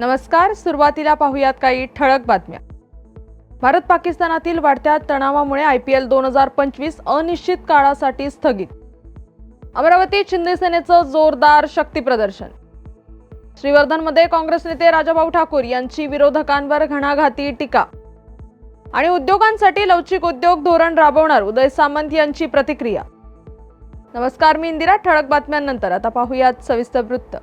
नमस्कार सुरुवातीला पाहूयात काही ठळक बातम्या. भारत पाकिस्तानातील वाढत्या तणावामुळे आय पी एल दोन हजार पंचवीस अनिश्चित काळासाठी स्थगित. अमरावती शिंदे सेनेचं जोरदार शक्ती प्रदर्शन. श्रीवर्धनमध्ये काँग्रेस नेते राजाभाऊ ठाकूर यांची विरोधकांवर घणाघाती टीका. आणि उद्योगांसाठी लवचिक उद्योग धोरण राबवणार उदय सामंत यांची प्रतिक्रिया. नमस्कार मी इंदिरा. ठळक बातम्यांनंतर आता पाहूयात सविस्तर वृत्त.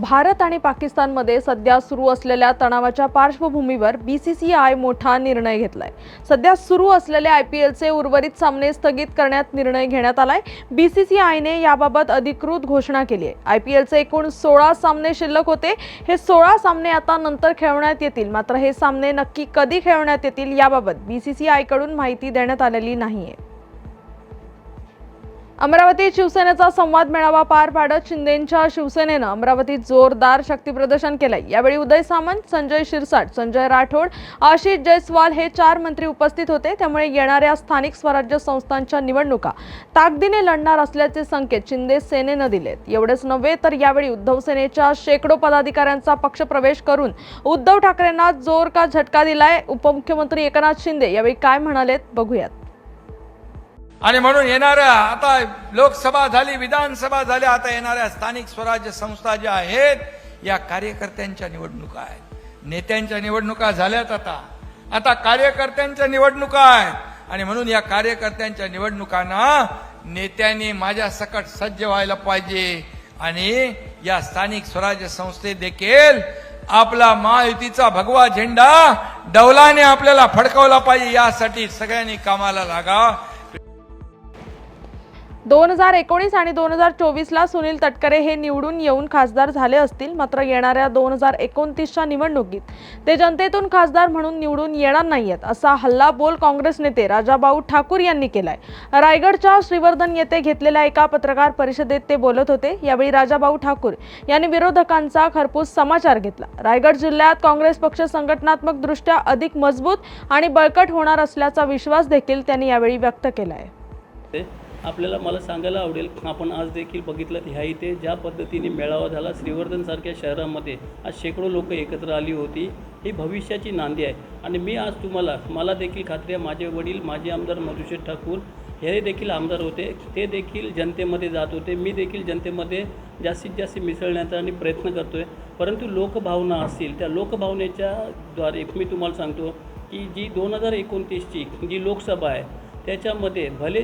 भारत आणि पाकिस्तानमध्ये सध्या सुरू असलेल्या तणावाच्या पार्श्वभूमीवर बी सी सी आय मोठा निर्णय घेतलाय. सध्या सुरू असलेले आय पी एलचे उर्वरित सामने स्थगित करण्यात निर्णय घेण्यात आलाय. आयने याबाबत अधिकृत घोषणा केली आहे. आय पी एलचे एकूण सोळा सामने शिल्लक होते. हे सोळा सामने आता नंतर खेळवण्यात येतील. मात्र हे सामने नक्की कधी खेळवण्यात येतील याबाबत बी सी सी आयकडून माहिती देण्यात आलेली नाहीये. अमरावतीत शिवसेनेचा संवाद मेळावा पार पाडत शिंदेच्या शिवसेनेनं अमरावतीत जोरदार शक्तीप्रदर्शन केलंय. यावेळी उदय सामंत संजय शिरसाट संजय राठोड आशिष जयस्वाल हे चार मंत्री उपस्थित होते. त्यामुळे येणाऱ्या स्थानिक स्वराज्य संस्थांच्या निवडणुका ताकदीने लढणार असल्याचे संकेत शिंदे सेनेनं दिलेत. एवढेच नव्हे तर यावेळी उद्धव सेनेच्या शेकडो पदाधिकाऱ्यांचा पक्षप्रवेश करून उद्धव ठाकरेंना जोर का झटका दिलाय. उपमुख्यमंत्री एकनाथ शिंदे यावेळी काय म्हणालेत बघूयात. आणि म्हणून येणाऱ्या आता लोकसभा झाली विधानसभा झाल्या आता येणाऱ्या स्थानिक स्वराज्य संस्था ज्या आहेत या कार्यकर्त्यांच्या निवडणुका आहेत. नेत्यांच्या निवडणुका झाल्यात आता. आता कार्यकर्त्यांच्या निवडणुका आहेत. आणि म्हणून या कार्यकर्त्यांच्या निवडणुकांना नेत्यांनी माझ्या सकट सज्ज व्हायला पाहिजे. आणि या स्थानिक स्वराज्य संस्थेत देखील आपला महायुतीचा भगवा झेंडा डौलाने आपल्याला फडकवला पाहिजे. यासाठी सगळ्यांनी कामाला लागा. दोन हजार एकोणीस आणि दोन हजार चोवीसला सुनील तटकरे हे निवडून येऊन खासदार झाले असतील मात्र येणाऱ्या दोन हजार एकोणतीसच्या निवडणुकीत ते जनतेतून खासदार म्हणून निवडून येणार नाहीयेत असा हल्ला बोल काँग्रेस नेते राजाभाऊ ठाकूर यांनी केलाय. रायगडच्या श्रीवर्धन येथे घेतलेल्या एका पत्रकार परिषदेत ते बोलत होते यावेळी राजाभाऊ ठाकूर यांनी विरोधकांचा खरपूस समाचार घेतला. रायगड जिल्ह्यात काँग्रेस पक्ष संघटनात्मक दृष्ट्या अधिक मजबूत आणि बळकट होणार असल्याचा विश्वास देखील त्यांनी यावेळी व्यक्त केलाय. आहे आपल्याला मला सांगायला आवडेल आपण आज देखील बघितलं ह्या इथे ज्या पद्धतीने मेळावा झाला श्रीवर्धनसारख्या शहरामध्ये आज शेकडो लोक एकत्र आली होती. ही भविष्याची नांदी आहे. आणि मी आज तुम्हाला मला देखील खात्री आहे माझे वडील माजी आमदार मधुशेठ ठाकूर हे देखील आमदार होते. ते देखील जनतेमध्ये जात होते. मी देखील जनतेमध्ये जास्तीत जास्त मिसळण्याचा आणि प्रयत्न करतो आहे परंतु लोकभावना असतील त्या लोकभावनेच्या द्वारे मी तुम्हाला सांगतो की जी दोन हजार एकोणतीसची जी लोकसभा आहे त्याच्यामध्ये भले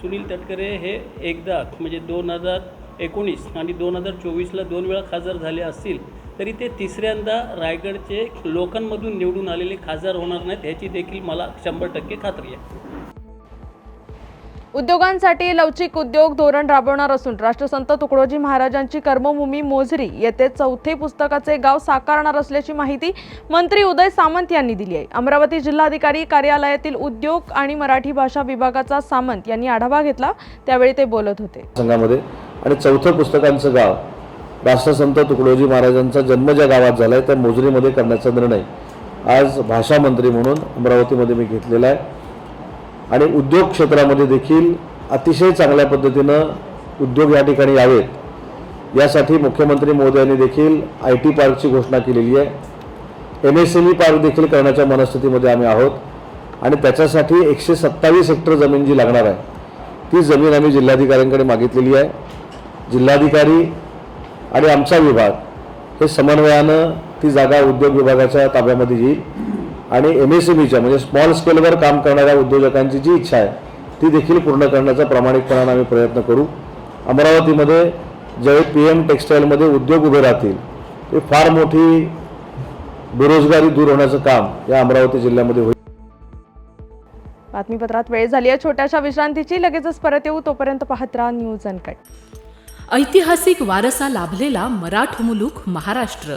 सुनील तटकरे हे एकदा म्हणजे दोन हजार एकोणीस आणि दोन हजार चोवीसला दोन वेळा खासदार झाले असतील तरी ते तिसऱ्यांदा रायगडचे लोकांमधून निवडून आलेले खासदार होणार नाहीत ह्याची देखील मला शंभर टक्के खात्री आहे. उद्योगांसाठी लवचिक उद्योग धोरण राबवणार असून राष्ट्रसंत तुकडोजी महाराजांची कर्मभूमी मोझरी येथे चौथे पुस्तकाचे गाव साकारणार असल्याची माहिती मंत्री उदय सामंत यांनी दिली आहे. अमरावती जिल्हाधिकारी कार्यालयातील उद्योग आणि मराठी भाषा विभागाचा सामंत यांनी आढावा घेतला. त्यावेळी ते बोलत होते. संघामध्ये आणि चौथं पुस्तकांचं गाव राष्ट्रसंत तुकडोजी महाराजांचा जन्म ज्या गावात झाला आहे त्या मोजरीमध्ये करण्याचा निर्णय आज भाषा मंत्री म्हणून अमरावतीमध्ये मी घेतलेला आहे. आणि उद्योग क्षेत्रामध्ये देखील अतिशय चांगल्या पद्धतीनं उद्योग या ठिकाणी यावेत. यासाठी मुख्यमंत्री मोदयांनी देखील आय टी पार्कची घोषणा केलेली आहे. M S M E park देखील करण्याच्या मनस्थितीमध्ये आम्ही आहोत. आणि त्याच्यासाठी एकशे सत्तावीस हेक्टर जमीन जी लागणार आहे ती जमीन आम्ही जिल्हाधिकाऱ्यांकडे मागितलेली आहे. जिल्हाधिकारी आणि आमचा विभाग हे समन्वयानं ती जागा उद्योग विभागाच्या ताब्यामध्ये येईल आणि एम एस एम ईच्या म्हणजे स्मॉल स्केलवर काम करणाऱ्या उद्योजकांची जी इच्छा आहे ती देखील पूर्ण करण्याचा प्रामाणिकपणानं आम्ही प्रयत्न करू. अमरावतीमध्ये ज्यावेळी पी एम टेक्स्टाईलमध्ये उद्योग उभे राहतील ते फार मोठी बेरोजगारी दूर होण्याचं काम या अमरावती जिल्ह्यामध्ये होईल. बातमीपत्रात वेळ झाली आहे. छोट्याशा विश्रांतीची. लगेचच परत येऊ. तोपर्यंत पाहत राहा न्यूज अनकट. ऐतिहासिक वारसा लाभलेला मराठ मुलूक महाराष्ट्र.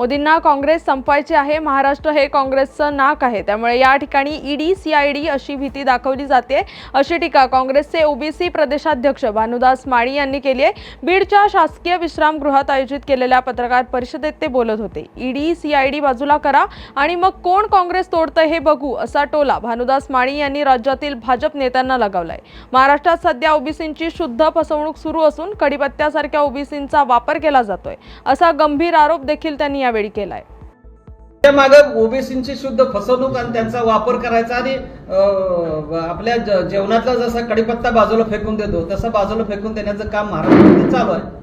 मोदींना काँग्रेस संपवायची आहे महाराष्ट्र हे काँग्रेसचं नाक आहे. त्यामुळे या ठिकाणी ईडी सीआयडी अशी भीती दाखवली जाते. अशी टीका काँग्रेसचे ओबीसी प्रदेशाध्यक्ष भानुदास माळी यांनी केली आहे. बीडच्या शासकीय विश्रामगृहात आयोजित केलेल्या पत्रकार परिषदेत ते बोलत होते. ईडी सीआयडी बाजूला करा आणि मग कोण काँग्रेस तोडतं हे बघू असा टोला भानुदास माळी यांनी राज्यातील भाजप नेत्यांना लगावलाय. महाराष्ट्रात सध्या ओबीसींची शुद्ध फसवणूक सुरू असून कडीपत्त्यासारख्या ओबीसींचा वापर केला जातोय असा गंभीर आरोप देखील त्यांनी यावेळी केलाय. त्या मागं ओबीसींची शुद्ध फसवणूक आणि त्यांचा वापर करायचा आणि आपल्या जेवणातला जसा कडीपत्ता बाजूला फेकून देतो तसं बाजूला फेकून देण्याचं काम महाराष्ट्रामध्ये चालू आहे.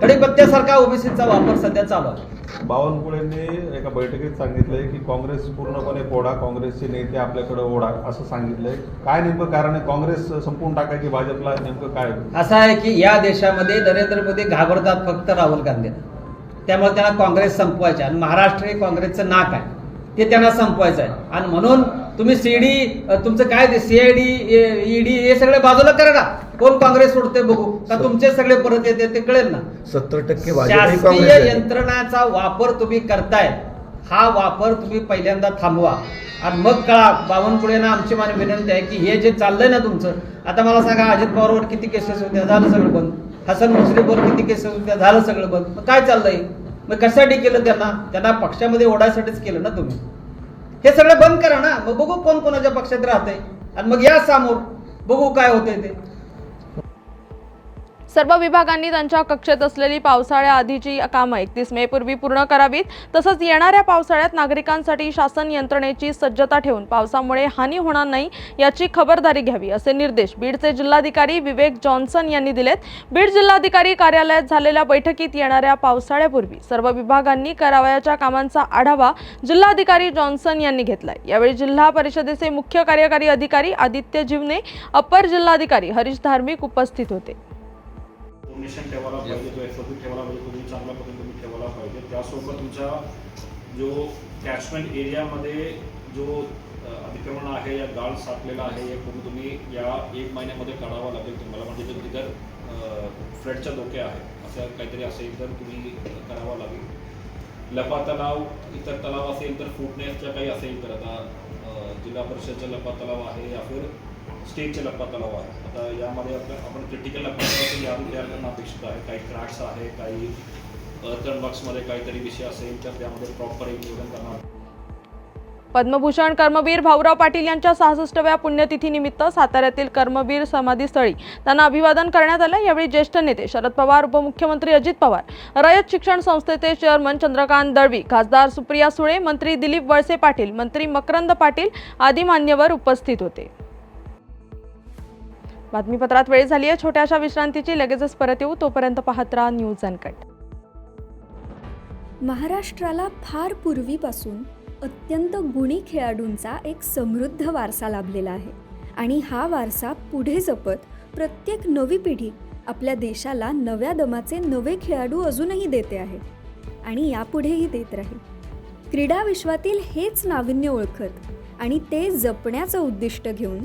कडीपत्त्यासारखा ओबीसीचा वापर सध्या चालू आहे. बावनकुळेंनी एका बैठकीत सांगितलंय की काँग्रेस पूर्णपणे फोडा काँग्रेसचे नेते आपल्याकडे ओढा असं सांगितलंय. काय नेमकं कारण आहे? काँग्रेस संपवून टाकायची भाजपला नेमकं काय? असं आहे की या देशामध्ये नरेंद्र मोदी घाबरतात फक्त राहुल गांधी त्यामुळे त्यांना काँग्रेस संपवायचे आणि महाराष्ट्र हे काँग्रेसचं नाक आहे. ते त्यांना संपवायचं आहे. आणि म्हणून तुम्ही सीडी तुमचं काय ते सीआयडी ईडी हे सगळे बाजूला करा ना. कोण काँग्रेस सोडते बघू. का तुमचे सगळे परत येते ते कळेल ना. सत्तर टक्के शासकीय. यंत्रणाचा वापर तुम्ही करताय. हा वापर तुम्ही पहिल्यांदा थांबवा. आणि मग कळा बावनकुळेना आमची मान विनंती आहे की हे जे चाललंय ना तुमचं आता मला सांगा अजित पवारवर किती केसेस होत्या झालं सगळं बंद. हसन मुश्रीफवर किती केसेस होत्या? झालं सगळं बंद. मग काय चाललंय? मग कशासाठी केलं त्यांना? त्यांना पक्षामध्ये ओढायसाठीच केलं ना तुम्ही. हे सगळं बंद करा ना. मग बघू कोण कोणाच्या पक्षात राहतंय. आणि मग या समोर बघू काय होतंय ते. सर्व विभागांनी त्यांच्या कक्षेत असलेली पावसाळ्याआधीची कामं एकतीस मे पूर्वी पूर्ण करावीत. तसंच येणाऱ्या पावसाळ्यात नागरिकांसाठी शासन यंत्रणेची सज्जता ठेवून पावसामुळे हानी होणार नाही याची खबरदारी घ्यावी असे निर्देश बीडचे जिल्हाधिकारी विवेक जॉन्सन यांनी दिलेत. बीड जिल्हाधिकारी कार्यालयात झालेल्या बैठकीत येणाऱ्या पावसाळ्यापूर्वी सर्व विभागांनी करावयाच्या कामांचा आढावा जिल्हाधिकारी जॉन्सन यांनी घेतलाय यावेळी जिल्हा परिषदेचे मुख्य कार्यकारी अधिकारी आदित्य जीवने अप्पर जिल्हाधिकारी हरीश धार्मिक उपस्थित होते. डोनेशन ठेवायला पाहिजे जो एस ठेवायला पाहिजे तुम्ही चांगल्या पद्धतीने तुम्ही ठेवायला पाहिजे. त्यासोबत तुमचा जो कॅचमेंट एरियामध्ये जो अतिक्रमण आहे या गाळ साठलेला आहे हे पूर्ण तुम्ही या एक महिन्यामध्ये काढावा लागेल तुम्हाला. म्हणजे जो तिथं फ्लडच्या धोके आहे असं काहीतरी असेल तर तुम्ही करावं लागेल. लपा तलाव इतर तलाव असेल तर फुटनेसच्या काही असेल तर आता जिल्हा परिषदचा लपा तलाव आहे या फिर स्टेजच्या लपा तलाव आहे. आता यामध्ये आपल्या आपण क्रिटिकल लपा तलावाची यादी तयार करणं अपेक्षित आहे. काही क्रॅक्स आहे काही अर्थन बॉक्समध्ये काहीतरी विषय असेल तर त्यामध्ये प्रॉपर एक नियोजन करणार पद्मभूषण कर्मवीर भाऊराव पाटील यांच्या सहासष्टव्या पुण्यतिथीनिमित्त साताऱ्यातील कर्मवीर समाधीस्थळी त्यांना अभिवादन करण्यात आलं. यावेळी ज्येष्ठ नेते शरद पवार उपमुख्यमंत्री अजित पवार रयत शिक्षण संस्थेचे चेअरमन चंद्रकांत दळवी खासदार सुप्रिया सुळे मंत्री दिलीप वळसे पाटील मंत्री मकरंद पाटील आदी मान्यवर उपस्थित होते. बातमीपत्रात वेळ झाली आहे. छोट्याशा विश्रांतीची लगेचच परत येऊ. तोपर्यंत पाहत राहा न्यूज अनकट महाराष्ट्राला फार पूर्वीपासून अत्यंत गुणी खेळाडूंचा एक समृद्ध वारसा लाभलेला आहे. आणि हा वारसा पुढे जपत प्रत्येक नवी पिढी आपल्या देशाला नव्या दमाचे नवे खेळाडू अजूनही देते आहे. आणि यापुढेही देत राहील. क्रीडा विश्वातील हेच नाविन्य ओळखत आणि ते जपण्याचं उद्दिष्ट घेऊन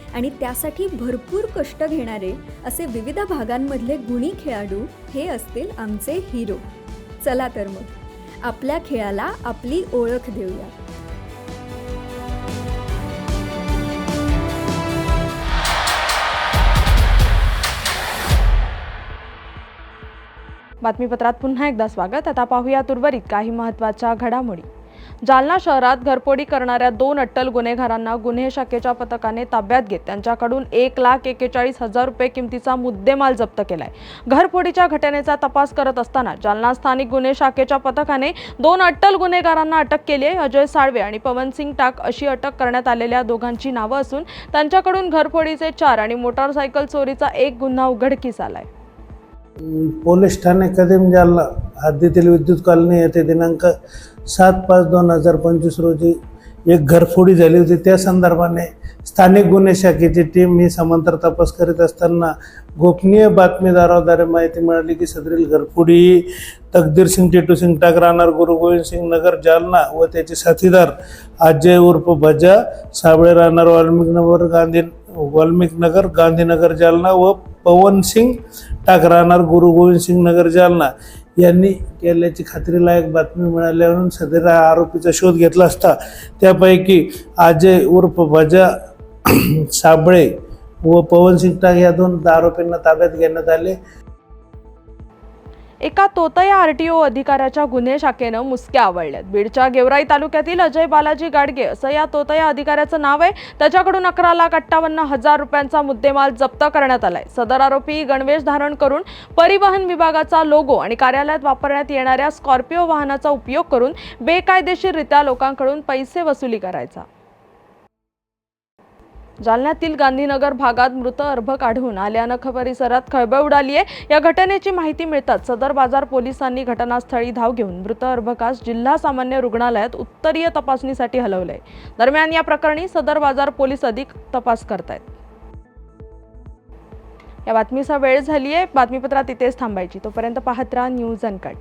आणि त्यासाठी भरपूर कष्ट घेणारे असे विविध भागांमधले गुणी खेळाडू हे असतील आमचे हिरो चला तर मग आपल्या खेळाला आपली ओळख देऊया. बातमीपत्रात पुन्हा एकदा स्वागत. आता पाहूया उर्वरित काही महत्त्वाच्या घडामोडी. जालना शहरात घरफोडी करणाऱ्या दोन अट्टल गुन्हेगारांना गुन्हे शाखेच्या पथकाने ताब्यात घेत त्यांच्याकडून एक लाख एकेचाळीस हजार रुपये किमतीचा मुद्देमाल जप्त केलाय. घरफोडीच्या घटनेचा तपास करत असताना जालना स्थानिक गुन्हे शाखेच्या पथकाने दोन अट्टल गुन्हेगारांना अटक केली आहे. अजय साळवे आणि पवनसिंग टाक अशी अटक करण्यात आलेल्या दोघांची नावं असून त्यांच्याकडून घरफोडीचे चार आणि मोटारसायकल चोरीचा एक गुन्हा उघडकीस आलाय. पोलीस ठाणे कदम जालना. हद्दीतील विद्युत कॉलनी येथे दिनांक सात पाच दोन हजार पंचवीस रोजी एक घरफोडी झाली होती. त्या संदर्भाने स्थानिक गुन्हे शाखेची टीम ही समांतर तपास करीत असताना गोपनीय बातमीदाराद्वारे माहिती मिळाली की सदरील घरफोडी ही तकदीर सिंग टिटू सिंग टाक राहणार गुरु गोविंद सिंग नगर जालना व त्याचे साथीदार अजय उर्फ भजा साबळे राहणार वाल्मिक नगर गांधी वाल्मिक नगर गांधीनगर जालना व पवन सिंग टाक राहणार गुरु गोविंद सिंग नगर जालना. यांनी केल्याची खात्रीलायक बातमी मिळाल्यावरून सदर आरोपीचा शोध घेतला असता त्यापैकी अजय उर्फ भजा साबळे व पवनसिंग टाक या दोन आरोपींना ताब्यात घेण्यात आले. एका तोतया आरटीओ अधिकाऱ्याच्या गुन्हे शाखेनं मुसक्या आवळल्यात बीडच्या गेवराई तालुक्यातील अजय बालाजी गाडगे असं या तोतया अधिकाऱ्याचं नाव आहे. त्याच्याकडून अकरा लाख अठ्ठावन्न हजार रुपयांचा मुद्देमाल जप्त करण्यात आलाय. सदर आरोपी गणवेश धारण करून परिवहन विभागाचा लोगो आणि कार्यालयात वापरण्यात येणाऱ्या स्कॉर्पिओ वाहनाचा उपयोग करून बेकायदेशीररित्या लोकांकडून पैसे वसुली करायचा. जालन्यातील गांधीनगर भागात मृत अर्भ काढून आल्यानं ख परिसरात खळबळ उडाली आहे. या घटनेची माहिती मिळताच सदर बाजार पोलिसांनी घटनास्थळी धाव घेऊन मृत अर्भकास जिल्हा सामान्य रुग्णालयात उत्तरीय तपासणीसाठी हलवलंय. दरम्यान या प्रकरणी सदर बाजार पोलीस अधिक तपास करतायत. या बातमीचा वेळ झाली आहे बातमीपत्रात इथेच थांबायची. तोपर्यंत पाहत राहा न्यूज अनकट.